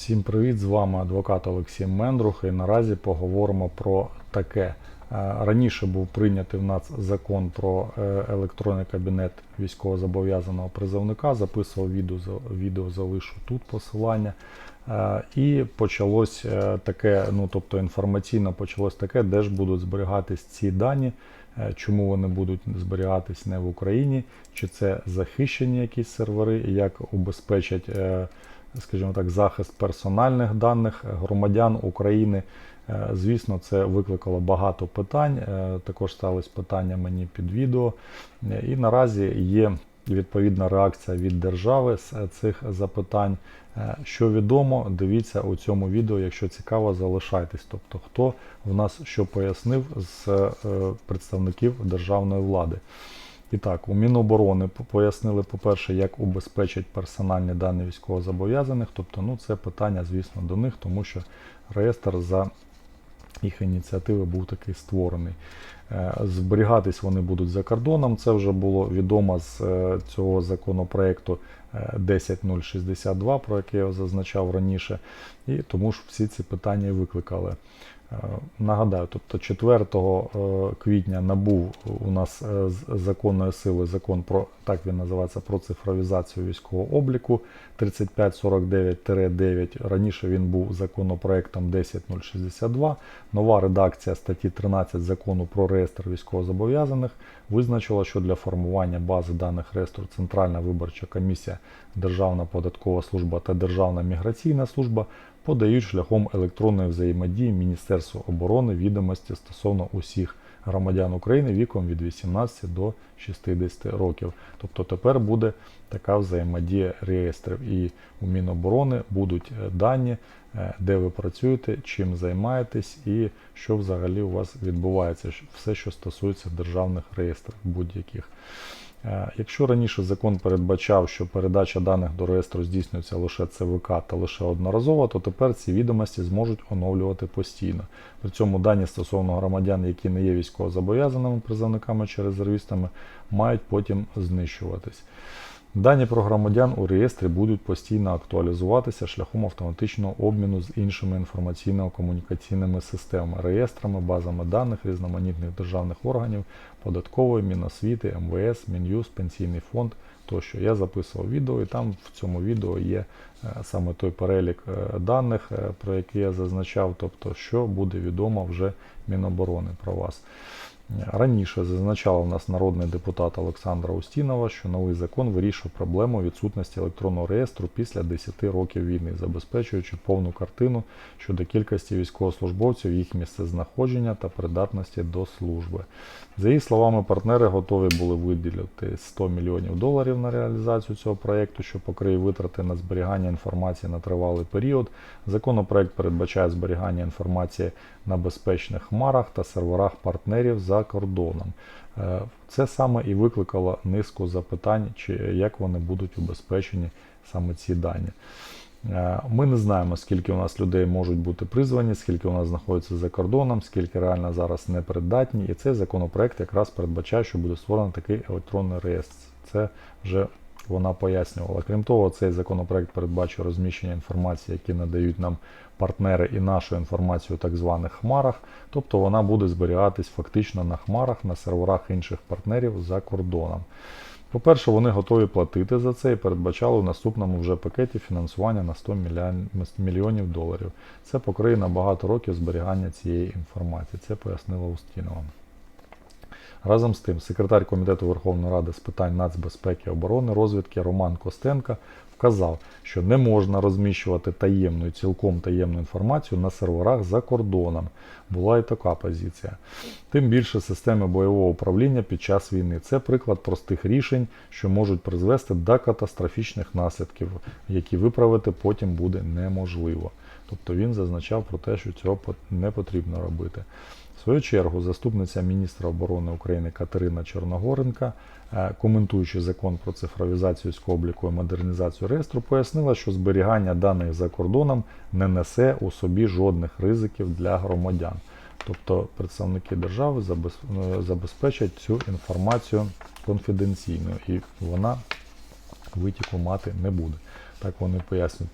Всім привіт! З вами адвокат Олексій Мендрух. І наразі поговоримо про таке. Е, Раніше був прийнятий в нас закон про е, електронний кабінет військовозобов'язаного призовника. Записував відео, відео залишу тут посилання. Е, І почалось таке, ну тобто інформаційно почалось таке, де ж будуть зберігатись ці дані, чому вони будуть зберігатись не в Україні, чи це захищені якісь сервери, як убезпечать, скажімо так, захист персональних даних громадян України. Е, Звісно, це викликало багато питань. е, Також стались питання мені під відео. Е, І наразі є відповідна реакція від держави з цих запитань. Що відомо, дивіться у цьому відео, якщо цікаво, залишайтесь. Тобто, хто в нас що пояснив з представників державної влади. І так, у Міноборони пояснили, по-перше, як убезпечить персональні дані військовозобов'язаних. Тобто, ну, це питання, звісно, до них, тому що реєстр за їх ініціативи був такий створений. Е, Зберігатись вони будуть за кордоном. Це вже було відомо з е, цього законопроекту е, 10062, про який я зазначав раніше. І тому ж всі ці питання викликали. Е, Нагадаю, тобто 4 е, квітня набув у нас е, з законної сили закон про так він називається про цифровізацію військового обліку 3549-9. Раніше він був законопроектом 10062. Нова редакція статті 13 закону про реєстр військовозобов'язаних визначила, що для формування бази даних реєстру Центральна виборча комісія, Державна податкова служба та Державна міграційна служба подають шляхом електронної взаємодії Міністерству оборони відомості стосовно усіх громадян України віком від 18 до 60 років. Тобто тепер буде така взаємодія реєстрів. І у Міноборони будуть е, дані, е, де ви працюєте, чим займаєтесь і що взагалі у вас відбувається, все, що стосується державних реєстрів будь-яких. Е, Якщо раніше закон передбачав, що передача даних до реєстру здійснюється лише ЦВК та лише одноразово, то тепер ці відомості зможуть оновлювати постійно. При цьому дані стосовно громадян, які не є військовозобов'язаними призовниками чи резервістами, мають потім знищуватись. Дані про громадян у реєстрі будуть постійно актуалізуватися шляхом автоматичного обміну з іншими інформаційно-комунікаційними системами, реєстрами, базами даних різноманітних державних органів, податкової, Міносвіти, МВС, Мін'юз, Пенсійний фонд тощо. Я записував відео, і там в цьому відео є е, саме той перелік е, даних, е, про який я зазначав, тобто що буде відомо вже Міноборони про вас. Раніше зазначала в нас народний депутат Олександра Устінова, що новий закон вирішує проблему відсутності електронного реєстру після 10 років війни, забезпечуючи повну картину щодо кількості військовослужбовців, їх місцезнаходження та придатності до служби. За її словами, партнери готові були виділити 100 мільйонів доларів на реалізацію цього проєкту, що покриє витрати на зберігання інформації на тривалий період. Законопроект передбачає зберігання інформації на безпечних хмарах та серверах партнерів за кордоном. Е, Це саме і викликало низку запитань, чи як вони будуть убезпечені саме ці дані. Е, Ми не знаємо, скільки у нас людей можуть бути призвані, скільки у нас знаходиться за кордоном, скільки реально зараз непридатні. І цей законопроект якраз передбачає, що буде створений такий електронний реєстр. Це вже вона пояснювала. Крім того, цей законопроект передбачує розміщення інформації, які надають нам партнери і нашу інформацію у так званих хмарах. Тобто вона буде зберігатись фактично на хмарах, на серверах інших партнерів за кордоном. По-перше, вони готові платити за це і передбачали в наступному вже пакеті фінансування на 100 мільйонів доларів. Це покриє на багато років зберігання цієї інформації. Це пояснила Устінова. Разом з тим, секретар Комітету Верховної Ради з питань нацбезпеки оборони розвідки Роман Костенко вказав, що не можна розміщувати таємну і цілком таємну інформацію на серверах за кордоном. Була і така позиція. Тим більше системи бойового управління під час війни. Це приклад простих рішень, що можуть призвести до катастрофічних наслідків, які виправити потім буде неможливо. Тобто він зазначав про те, що цього не потрібно робити. Свою чергу, заступниця міністра оборони України Катерина Чорногоренка, е, коментуючи закон про цифровізацію військового обліку і модернізацію реєстру, пояснила, що зберігання даних за кордоном не несе у собі жодних ризиків для громадян. Тобто представники держави е, забезпечать цю інформацію конфіденційною і вона витіку мати не буде. Так вони пояснюють.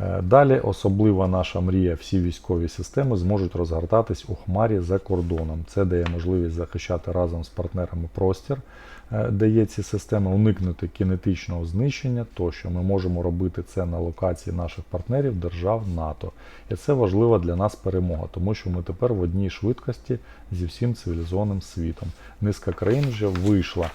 Е, Далі особлива наша мрія, всі військові системи зможуть розгортатись у хмарі за кордоном. Це дає можливість захищати разом з партнерами простір, е, де є ці системи, уникнути кінетичного знищення, тощо ми можемо робити це на локації наших партнерів держав НАТО. І це важлива для нас перемога, тому що ми тепер в одній швидкості зі всім цивілізованим світом. Низка країн вже вийшла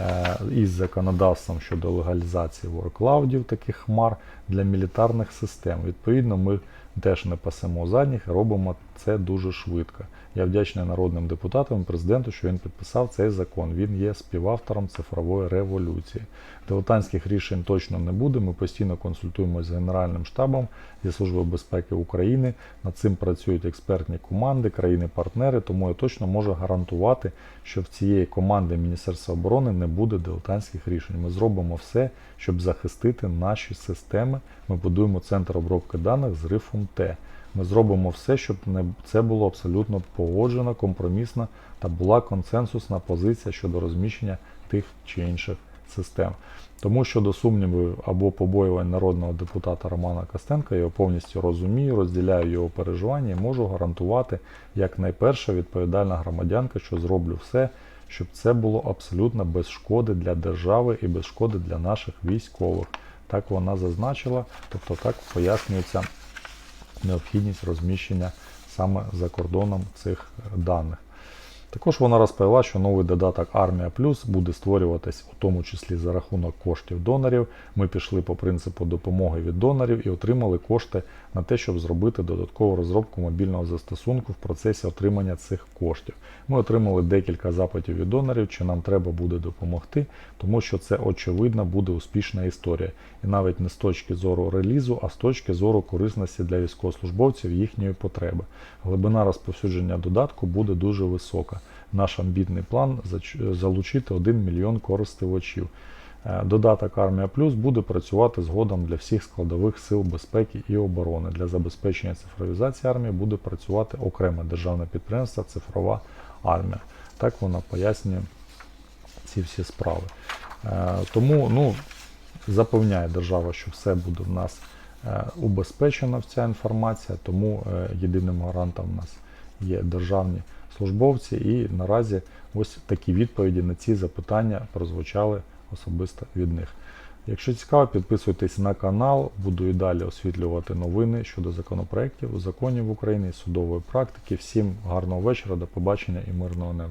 е, із законодавством щодо легалізації ворклаудів, таких хмар для мілітарних систем. Відповідно, ми теж не пасемо задніх і робимо це дуже швидко. Я вдячний народним депутатам президенту, що він підписав цей закон. Він є співавтором цифрової революції. Дилетантських рішень точно не буде. Ми постійно консультуємося з Генеральним штабом зі Служби безпеки України. Над цим працюють експертні команди, країни-партнери. Тому я точно можу гарантувати, що в цієї команди Міністерства оборони не буде дилетантських рішень. Ми зробимо все, щоб захистити наші системи. Ми будуємо центр обробки даних з рифом Т. Ми зробимо все, щоб це було абсолютно погоджено, компромісно та була консенсусна позиція щодо розміщення тих чи інших систем. Тому щодо сумнівів або побоювань народного депутата Романа Костенка, я його повністю розумію, розділяю його переживання і можу гарантувати, як найперша відповідальна громадянка, що зроблю все, щоб це було абсолютно без шкоди для держави і без шкоди для наших військових. Так вона зазначила, тобто так пояснюється необхідність розміщення саме за кордоном цих даних. Також вона розповіла, що новий додаток Армія Плюс буде створюватись у тому числі за рахунок коштів донорів. Ми пішли по принципу допомоги від донорів і отримали кошти на те, щоб зробити додаткову розробку мобільного застосунку в процесі отримання цих коштів. Ми отримали декілька запитів від донорів, чи нам треба буде допомогти, тому що це очевидно буде успішна історія. І навіть не з точки зору релізу, а з точки зору корисності для військовослужбовців їхньої потреби. Глибина розповсюдження додатку буде дуже висока. Наш амбітний план залучити 1 мільйон користувачів. Е, Додаток Армія Плюс буде працювати згодом для всіх складових сил безпеки і оборони. Для забезпечення цифровізації армії буде працювати окреме державне підприємство Цифрова армія. Так вона пояснює ці всі справи. Е, Тому ну, запевняє держава, що все буде в нас е, убезпечено вся інформація, тому єдиним гарантом в нас є державні службовці, і наразі ось такі відповіді на ці запитання прозвучали особисто від них. Якщо цікаво, підписуйтесь на канал, буду і далі освітлювати новини щодо законопроєктів, законів України судової практики. Всім гарного вечора, до побачення і мирного неба.